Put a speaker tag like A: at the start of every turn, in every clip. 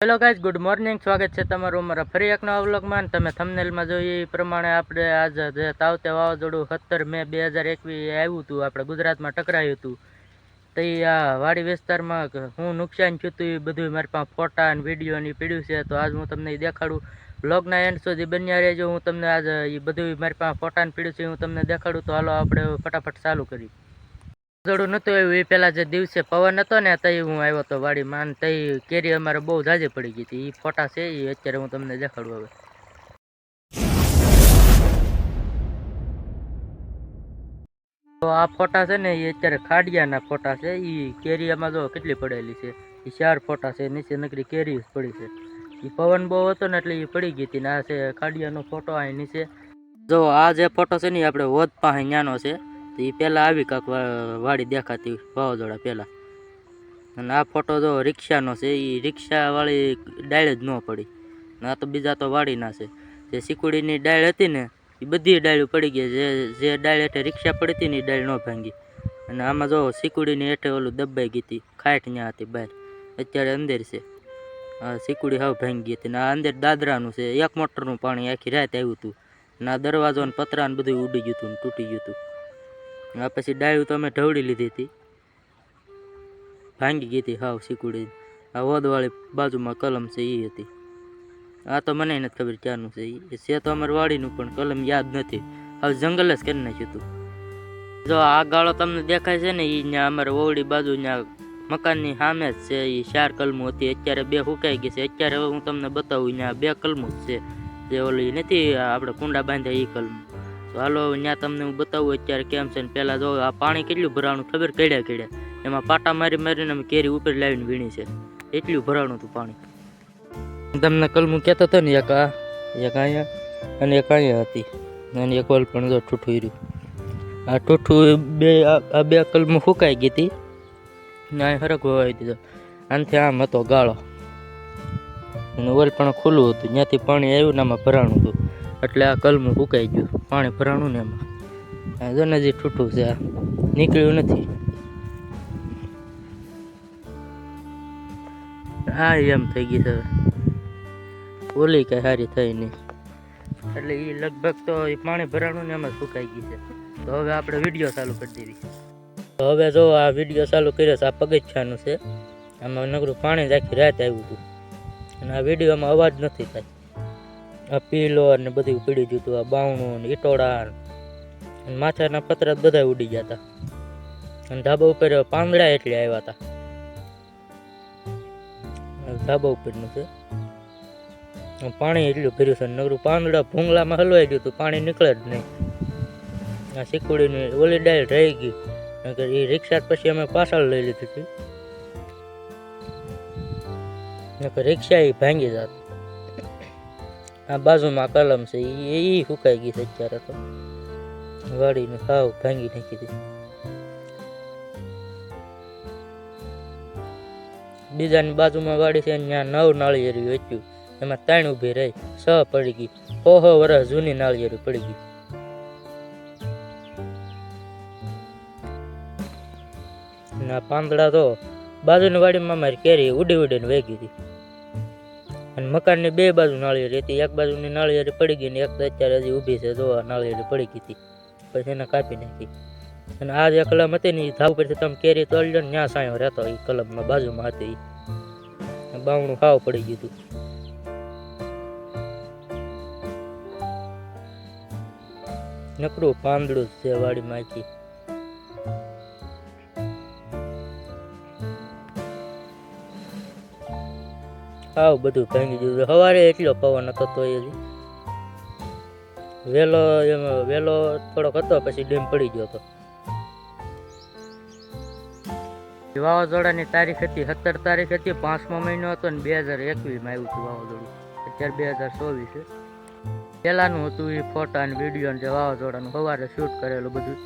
A: Hello guys good morning. સ્વાગત છે તમારું અમારા ફરી એક નવા તમે થંબનેલમાં જોઈએ એ પ્રમાણે આપણે આજ જે તાવતે વાવાઝોડું સત્તર મે બે હજાર એકવીસ આવ્યું હતું, આપણે ગુજરાતમાં ટકરાયું હતું. તો એ આ વાડી વિસ્તારમાં હું નુકસાન થયું હતું એ બધું મારી પાસે ફોટા અને વીડિયો ને પીડ્યું છે. તો આજ હું તમને એ દેખાડું. બ્લોગના એન્ડ સુધી બન્યા રહેજો. હું તમને આજ એ બધું મારી પાસે ફોટા ને પીડ્યું છે, હું તમને દેખાડું. તો હાલો આપણે ફટાફટ ચાલુ કરી વાવાઝોડું નહોતું આવ્યું એ પહેલાં જે દિવસે પવન હતો ને, તઈ હું આવ્યો હતો વાડીમાં અને તઈ કેરી અમારે બહુ જાજે પડી ગઈ હતી. એ ફોટા છે એ અત્યારે હું તમને દેખાડું હવે. તો આ ફોટા છે ને એ અત્યારે ખાડિયાના ફોટા છે. એ કેરીયામાં જો કેટલી પડેલી છે. એ ચાર ફોટા છે, નીચે નકરી કેરી પડી છે. એ પવન બહુ હતો ને, એટલે એ પડી ગઈ હતી ને, આ છે ખાડિયાનો ફોટો અહીં નીચે. જો આ જે ફોટો છે ને એ આપણે વધ પાસે ન્યાનો છે. તો એ પહેલાં આવી કાંક વાડી દેખાતી વાવાઝોડા પહેલાં અને આ ફોટો જો રિક્ષાનો છે એ રિક્ષાવાળી ડાળ જ ન પડી. ને આ તો બીજા તો વાડીના છે. જે સિકુડીની ડાળ હતી ને એ બધી ડાળું પડી ગઈ. જે જે ડાળ હેઠે રિક્ષા પડી હતી ને એ ડાળ ન ભાંગી. અને આમાં જો સિકુડીની હેઠે ઓલું દબાઈ ગઈ હતી, ખાટ ત્યાં હતી બહાર. અત્યારે અંદર છે. આ સિકુડી હાવ ભાંગી હતી ને આ અંદર દાદરાનું છે. એક મોટરનું પાણી આખી રાત આવ્યું હતું. ને આ દરવાજો ને પતરા ને બધું ઉડી ગયું હતું ને તૂટી ગયું હતું. આ પછી ડાળ્યું તો અમે ઢવડી લીધી હતી. ભાંગી ગઈ હતી હાવ શીકુડી આ વધવાળી બાજુમાં કલમ છે એ હતી. આ તો મને નથી ખબર ક્યાંનું છે એ છે તો અમારે વાડીનું, પણ કલમ યાદ નથી. હવે જંગલ જ કરી નાખ્યું હતું જો આ ગાળો તમને દેખાય છે ને એ ત્યાં અમારે ઓવડી બાજુ ત્યાં મકાનની સામે જ છે. એ ચાર કલમો હતી. અત્યારે બે સુકાઈ ગઈ છે. અત્યારે હું તમને બતાવું ત્યાં બે કલમો જ છે. જે ઓલી નથી આપણે કુંડા બાંધ્યા એ કલમ. હાલો ત્યાં તમને હું બતાવું અત્યારે કેમ છે ને પહેલાં જો આ પાણી કેટલું ભરાણું, ખબર કેડ્યા કેડ્યા. એમાં પાટા મારી મારીને અમે કેરી ઉપર લાવીને વીણી છે. એટલું ભરાણું હતું પાણી. તમને કલમું કહેતો હતો ને, એક આ, એક અહીંયા અને એક અહીંયા હતી. અને એક ઓલ પણ જો ઠૂઠું રહ્યું આ ઠૂઠું બે, આ આ બે કલમું ફૂંકાઈ ગઈ હતી. ને અહીં ફરક વવાઈ દીધો. આનાથી આમ હતો ગાળો. અને ઓલ પણ ખુલ્લું હતું. ત્યાંથી પાણી આવ્યું ને આમાં ભરાણું હતું. એટલે આ કલમું ફૂંકાઈ ગયું. પાણી ભરાણું ને એમાં. જો ને હજી ઠૂઠું છે, આ નીકળ્યું નથી. હા એમ થઈ ગઈ હવે. ઓલી કઈ સારી થઈ નહીં. એટલે એ લગભગ તો એ પાણી ભરાણું ને એમાં સુકાઈ ગઈ છે. તો હવે આપણે વીડિયો ચાલુ કરી દેવી. તો હવે જો આ વીડિયો ચાલુ કર્યો છે, આ પગથિયાનું છે. આમાં નકરું પાણી રાખી રાત આવ્યું હતું. અને આ વિડીયોમાં અવાજ નથી થાય. આ પીલો ને બધું પડી ગયું આ બાવણું ને ઇટોડા માથાના પતરા બધા ઉડી ગયા હતા. અને ધાબા ઉપર પાંદડા એટલે આવ્યા હતા. ધાબા ઉપરનું છે. પાણી એટલું ભર્યું છે નગરું પાંદડા ભૂંગળામાં હલવાઈ ગયું હતું, પાણી નીકળે જ નહીં. આ સિકુડીની ઓલી ડાયલ રહી ગઈ. એ રિક્ષા પછી અમે પાછળ લઈ લીધી હતી. રિક્ષા એ ભાંગી જાત. આ બાજુમાં કલમ છે એ એ સુકાઈ ગઈ છે અત્યારે તો. વાડીનું સાવ ભાંગી નાખી હતી બીજાની બાજુમાં વાડી છે ત્યાં નવ નાળિયેરી વેચ્યું. એમાં ત્રણ ઊભી રહી, છ પડી ગઈ. હો હો વર્ષ જૂની નાળિયેરી પડી ગઈ. ના પાંદડા તો બાજુની વાડીમાં મારી કેરી ઉડી ઉડીને વેગી હતી. અને મકાનની બે બાજુ નાળિયેરી હતી. એક બાજુની નાળિયેરી પડી ગઈ ને એક અત્યારે હજી ઊભી છે. જોવા નાળિયેરી પડી ગઈ હતી. પછી એને કાપી નાખી. અને આ જે કલમ હતી ને એ ધાવ પરથી તમે કેરી તોડી લો ને ત્યાં સાયો રહેતો. એ કલમમાં બાજુમાં હતી. એ બાવણું ખાવ પડી ગયું હતું. નકરું પાંદડું છે વાડીમાં આખી હાવ બધું ભાંગી ગયું સવારે એટલો પવન હતો તો એ વેલો એમ, વેલો થોડોક હતો, પછી ડેમ પડી ગયો હતો. વાવાઝોડાની તારીખ હતી, સત્તર તારીખ હતી, પાંચમો મહિનો હતો ને બે હજાર એકવીસમાં આવ્યું હતું વાવાઝોડું. અત્યારે બે હજાર ચોવીસ. પહેલાંનું હતું એ ફોટા અને વીડિયો જે વાવાઝોડાનું, સવારે શૂટ કરેલું બધું.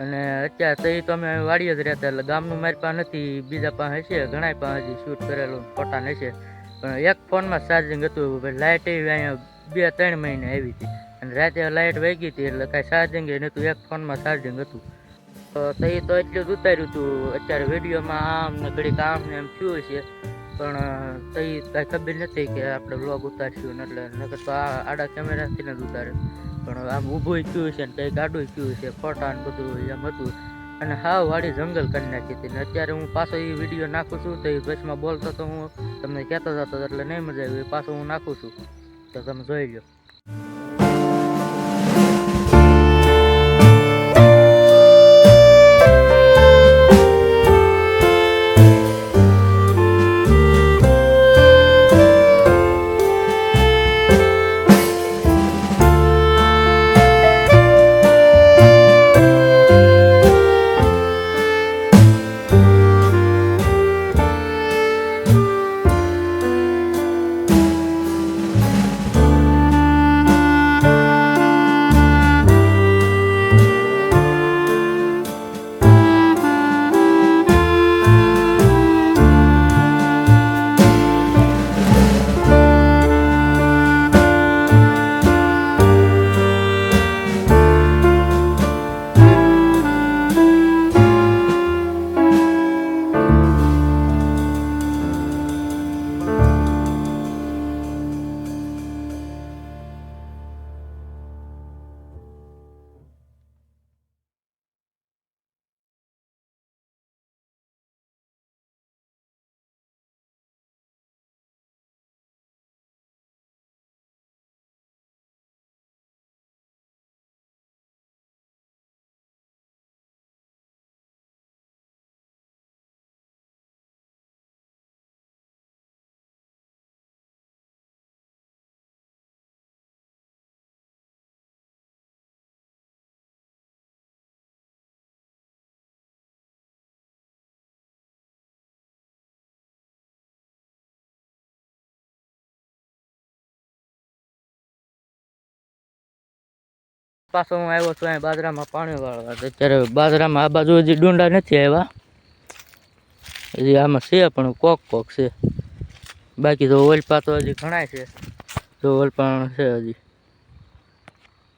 A: અને અત્યારે તો એ તો અમે વાડીએ જ રહેતા, એટલે ગામનું મારી પાસે નથી, બીજા પાસે છે ઘણા પાસે શૂટ કરેલું, ફોટા ને છે. પણ એક ફોનમાં ચાર્જિંગ હતું લાઇટ એવી અહીંયા બે ત્રણ મહિને આવી હતી. અને રાતે લાઇટ વહી હતી, એટલે કાંઈ ચાર્જિંગ નહોતું, એક ફોનમાં ચાર્જિંગ હતું. તો એ તો એટલું જ ઉતાર્યું હતું, અત્યારે વિડીયોમાં આમ ને ઘડીક આમ ને એમ થયું છે પણ, તો એ કાંઈ ખબર નથી કે આપણે બ્લોગ ઉતારશું એટલે, નકર તો આ આડા કેમેરાથી જ ઉતારે. પણ આમ ઊભું થયું છે ને કંઈક આડું થયું છે ફોટા ને બધું એમ હતું. અને હાવ વાડી જંગલ કરી નાખી હતી. ને અત્યારે હું પાછો એ વીડિયો નાખું છું, તો એ વચમાં બોલતો તો હું તમને કહેતો હતો એટલે નહીં મજા આવી પાછો હું નાખું છું. તો તમે જોઈ લો પાછો હું આવ્યો છું અહીં બાજરામાં પાણી વાળવા. તો અત્યારે બાજરામાં આ બાજુ હજી ડુંડા નથી આવ્યા. હજી આમાં છે પણ કોક કોક છે. બાકી તો ઓલપા તો હજી ઘણાય છે. તો ઓલપા છે હજી.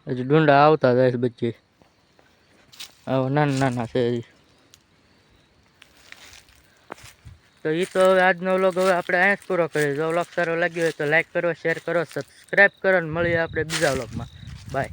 A: હજી ડુંડા આવતા જાય છે બચ્ચે. આવા નાના નાના છે હજી. તો એ તો હવે આજનો વ્લોગ હવે આપણે અહીંયા જ પૂરો કરીએ. જો વ્લોગ સારો લાગ્યો હોય તો લાઈક કરો શેર કરો સબસ્ક્રાઈબ કરો અને મળીએ આપણે બીજા વ્લોગમાં. બાય